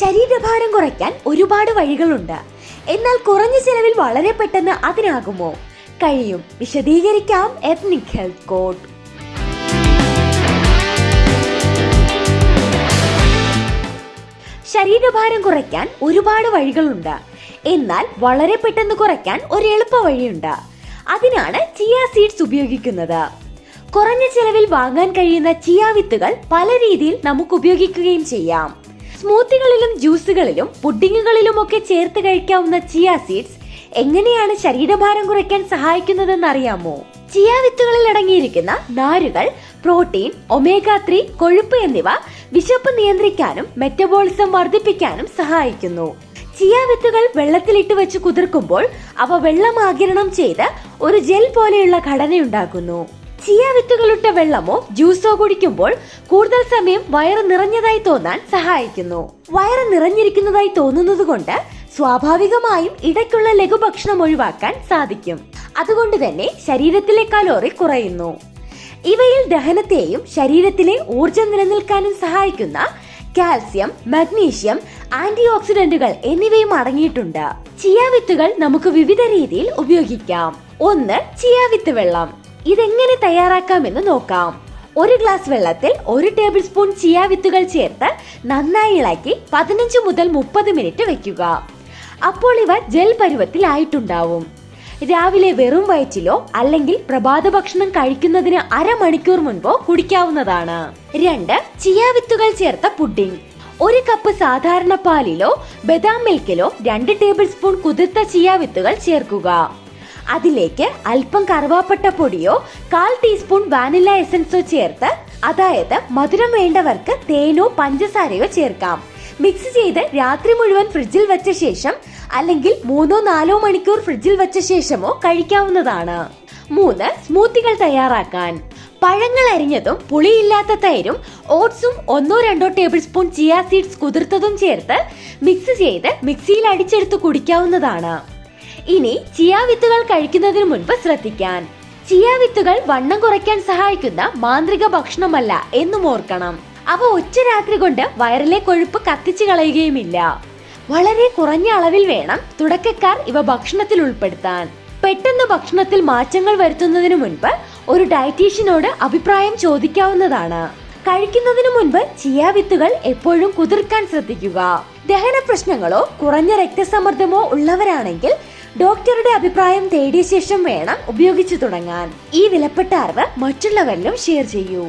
ശരീരഭാരം കുറയ്ക്കാൻ ഒരുപാട് വഴികളുണ്ട്. എന്നാൽ കുറഞ്ഞ ചെലവിൽ വളരെ പെട്ടെന്ന് അതിനാകുമോ? കഴിയും. വിശദീകരിക്കാം എത്നിക് ഹെൽത്ത് കോഡ് ശരീരഭാരം കുറയ്ക്കാൻ ഒരുപാട് വഴികളുണ്ട്. എന്നാൽ വളരെ പെട്ടെന്ന് കുറയ്ക്കാൻ ഒരു എളുപ്പ വഴിയുണ്ട്. അതിനാണ് ചിയ സീഡ്സ് ഉപയോഗിക്കുന്നത്. കുറഞ്ഞ ചെലവിൽ വാങ്ങാൻ കഴിയുന്ന ചിയ വിത്തുകൾ പല രീതിയിൽ നമുക്ക് ഉപയോഗിക്കുകയും ചെയ്യാം. സ്മൂത്തികളിലും ജ്യൂസുകളിലും പുഡിങ്ങുകളിലും ഒക്കെ ചേർത്ത് കഴിക്കാവുന്ന ചിയ സീഡ്സ് എങ്ങനെയാണ് ശരീരഭാരം കുറയ്ക്കാൻ സഹായിക്കുന്നതെന്ന് അറിയാമോ ചിയ വിത്തുകളിൽ അടങ്ങിയിരിക്കുന്ന നാരുകൾ പ്രോട്ടീൻ ഒമേഗ ത്രീ കൊഴുപ്പ് എന്നിവ വിശപ്പ് നിയന്ത്രിക്കാനും മെറ്റബോളിസം വർദ്ധിപ്പിക്കാനും സഹായിക്കുന്നു. ചിയ വിത്തുകൾ വെള്ളത്തിലിട്ട് വെച്ച് കുതിർക്കുമ്പോൾ അവ വെള്ളം ആകിരണം ചെയ്ത് ഒരു ജെൽ പോലെയുള്ള ഘടനയുണ്ടാക്കുന്നു. ചിയ വിത്തുകളിട്ട വെള്ളമോ ജ്യൂസോ കുടിക്കുമ്പോൾ കൂടുതൽ സമയം വയറ് നിറഞ്ഞതായി തോന്നാൻ സഹായിക്കുന്നു. വയറ് നിറഞ്ഞിരിക്കുന്നതായി തോന്നുന്നത് കൊണ്ട് സ്വാഭാവികമായും ഇടയ്ക്കുള്ള ലഘുഭക്ഷണം ഒഴിവാക്കാൻ സാധിക്കും. അതുകൊണ്ട് തന്നെ ശരീരത്തിലെ കലോറി കുറയുന്നു. ഇവയിൽ ദഹനത്തെയും ശരീരത്തിലെ ഊർജം നിലനിൽക്കാനും സഹായിക്കുന്ന കാൽസ്യം മഗ്നീഷ്യം ആന്റി ഓക്സിഡന്റുകൾ എന്നിവയും അടങ്ങിയിട്ടുണ്ട്. ചിയാവിത്തുകൾ നമുക്ക് വിവിധ രീതിയിൽ ഉപയോഗിക്കാം. ഒന്ന് ചിയാവിത്ത് വെള്ളം. ഇതെങ്ങനെ തയ്യാറാക്കാമെന്ന് നോക്കാം. ഒരു ഗ്ലാസ് വെള്ളത്തിൽ ഒരു ടേബിൾ സ്പൂൺ ചിയ വിത്തുകൾ ചേർത്ത് നന്നായി ഇളക്കി പതിനഞ്ച് മുതൽ മുപ്പത് മിനിറ്റ് വെക്കുക. അപ്പോൾ ഇവ ജെൽ പരുവത്തിലായിട്ടുണ്ടാവും രാവിലെ വെറും വയറ്റിലോ അല്ലെങ്കിൽ പ്രഭാത ഭക്ഷണം കഴിക്കുന്നതിന് അരമണിക്കൂർ മുൻപോ കുടിക്കാവുന്നതാണ്. രണ്ട് ചിയ വിത്തുകൾ ചേർത്ത പുഡിംഗ്. ഒരു കപ്പ് സാധാരണ പാലിലോ ബദാം മിൽക്കിലോ രണ്ട് ടേബിൾ സ്പൂൺ കുതിർത്ത ചിയ വിത്തുകൾ ചേർക്കുക. അതിലേക്ക് അല്പം കറുവാപ്പട്ട പൊടിയോ കാൽ ടീസ്പൂൺ വാനില എസൻസോ ചേർത്ത് അതായത് മധുരം വേണ്ടവർക്ക് തേനോ പഞ്ചസാരയോ ചേർക്കാം. മിക്സ് ചെയ്ത് രാത്രി മുഴുവൻ ഫ്രിഡ്ജിൽ വെച്ച ശേഷം അല്ലെങ്കിൽ മൂന്നോ നാലോ മണിക്കൂർ ഫ്രിഡ്ജിൽ വെച്ച ശേഷമോ കഴിക്കാവുന്നതാണ്. മൂന്ന് സ്മൂത്തികൾ തയ്യാറാക്കാൻ. പഴങ്ങൾ അരിഞ്ഞതും പുളിയില്ലാത്ത തൈരും ഓട്സും ഒന്നോ രണ്ടോ ടേബിൾ സ്പൂൺ ചിയ സീഡ്സ് കുതിർത്തതും ചേർത്ത് മിക്സ് ചെയ്ത് മിക്സിയിൽ അടിച്ചെടുത്ത് കുടിക്കാവുന്നതാണ്. ഇനി ചിയ വിത്തുകൾ കഴിക്കുന്നതിന് മുൻപ് ശ്രദ്ധിക്കാൻ. ചിയ വിത്തുകൾ വണ്ണം കുറയ്ക്കാൻ സഹായിക്കുന്ന മാന്ത്രിക ഭക്ഷണമല്ല എന്നും ഓർക്കണം. അവ ഒറ്റ രാത്രി കൊണ്ട് വയറിലെ കൊഴുപ്പ് കത്തിച്ചു കളയുകയുമില്ല. വളരെ കുറഞ്ഞ അളവിൽ വേണം തുടക്കക്കാർ ഇവ ഭക്ഷണത്തിൽ ഉൾപ്പെടുത്താൻ. പെട്ടെന്ന് ഭക്ഷണത്തിൽ മാറ്റങ്ങൾ വരുത്തുന്നതിന് മുൻപ് ഒരു ഡയറ്റീഷ്യനോട് അഭിപ്രായം ചോദിക്കാവുന്നതാണ്. കഴിക്കുന്നതിനു മുൻപ് ചിയ വിത്തുകൾ എപ്പോഴും കുതിർക്കാൻ ശ്രദ്ധിക്കുക. ദഹന പ്രശ്നങ്ങളോ കുറഞ്ഞ രക്തസമ്മർദ്ദമോ ഉള്ളവരാണെങ്കിൽ ഡോക്ടറുടെ അഭിപ്രായം തേടിയ ശേഷം വേണം ഉപയോഗിച്ചു തുടങ്ങാൻ. ഈ വിലപ്പെട്ട അറിവ് മറ്റുള്ളവരിലും ഷെയർ ചെയ്യൂ.